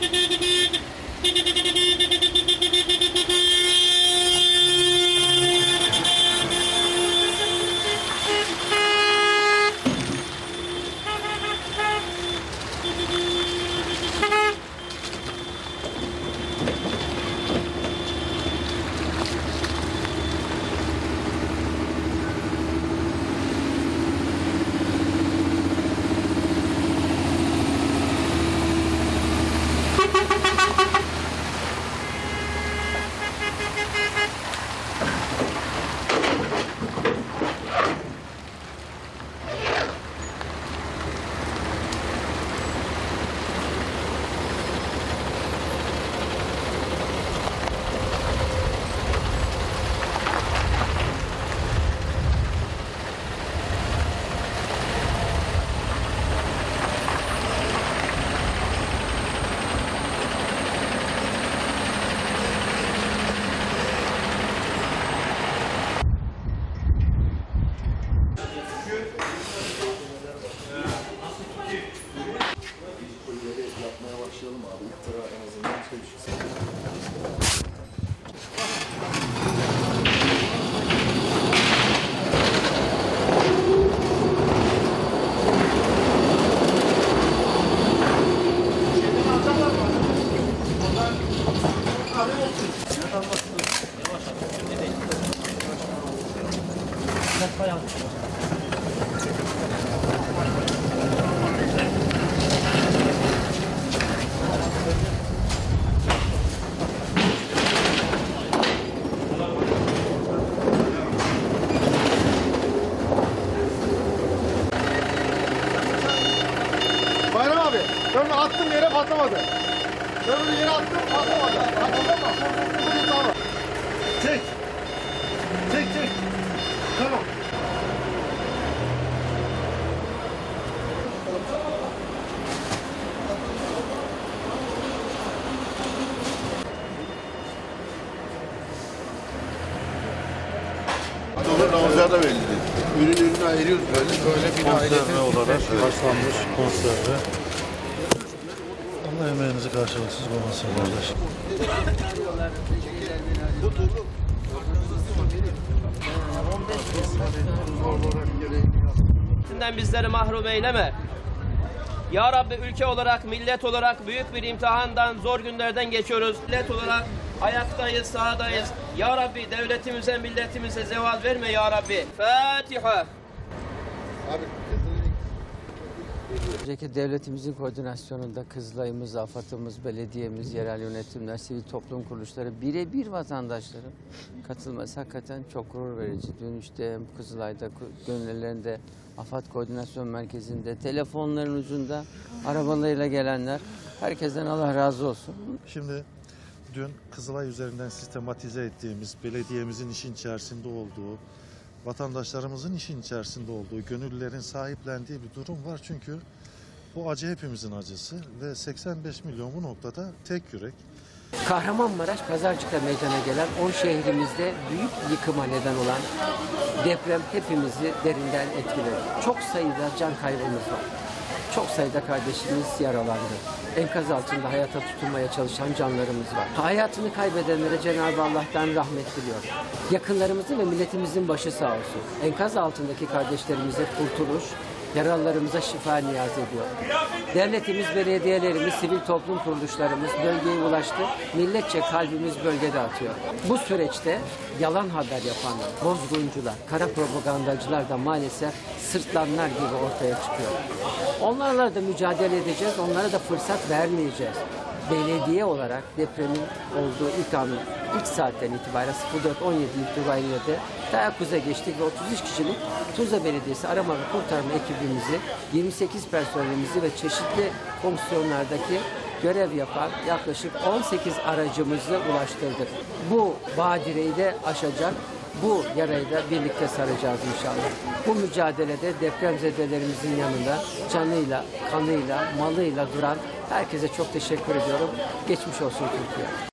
Thank you. Ben attım yere patlamadı. Ben onu yere attım patlamadı. Patladı mı? Çek. Çek çek. Tamam. Olur Ramazan'da belli. Ürün ürünü ayırıyoruz böyle. Böyle bir konserve olarak haşlanmış konserve. Allah emeğinizi karşılıksız olmasın kardeş. Senden bizleri mahrum eyleme. Ya Rabbi ülke olarak, millet olarak büyük bir imtihandan, zor günlerden geçiyoruz. Millet olarak ayaktayız, sahadayız. Ya Rabbi devletimize, milletimize zeval verme Ya Rabbi. Fatiha. Önceki devletimizin koordinasyonunda Kızılay'ımız, AFAD'ımız, belediyemiz, yerel yönetimler, sivil toplum kuruluşları birebir vatandaşların katılması hakikaten çok gurur verici. Dün işte Kızılay'da, gönüllerinde, AFAD Koordinasyon Merkezi'nde, telefonların ucunda arabalarıyla gelenler, herkesten Allah razı olsun. Şimdi dün Kızılay üzerinden sistematize ettiğimiz, belediyemizin işin içerisinde olduğu, vatandaşlarımızın işin içerisinde olduğu, gönüllülerin sahiplendiği bir durum var. Çünkü bu acı hepimizin acısı ve 85 milyon bu noktada tek yürek. Kahramanmaraş Pazarcık'ta meydana gelen 10 şehrimizde büyük yıkıma neden olan deprem hepimizi derinden etkiledi. Çok sayıda can kaybımız var. Çok sayıda kardeşimiz yaralandı. Enkaz altında hayata tutunmaya çalışan canlarımız var. Hayatını kaybedenlere Cenab-ı Allah'tan rahmet diliyorum. Yakınlarımızın ve milletimizin başı sağ olsun. Enkaz altındaki kardeşlerimize kurtuluş, yaralılarımıza şifa niyaz ediyor. Devletimiz, belediyelerimiz, sivil toplum kuruluşlarımız bölgeye ulaştı. Milletçe kalbimiz bölgede atıyor. Bu süreçte yalan haber yapanlar, bozguncular, kara propagandacılar da maalesef sırtlanlar gibi ortaya çıkıyor. Onlarla da mücadele edeceğiz, onlara da fırsat vermeyeceğiz. Belediye olarak depremin olduğu ilk an, ilk saatten itibaren 04.17 itibariyle de teyakkuza geçtik ve 33 kişilik Tuzla Belediyesi arama ve kurtarma ekibimizi, 28 personelimizi ve çeşitli fonksiyonlardaki görev yapan yaklaşık 18 aracımızı ulaştırdık. Bu badireyi de aşacak, bu yarayı da birlikte saracağız inşallah. Bu mücadelede depremzedelerimizin yanında canıyla, kanıyla, malıyla duran herkese çok teşekkür ediyorum. Geçmiş olsun Türkiye.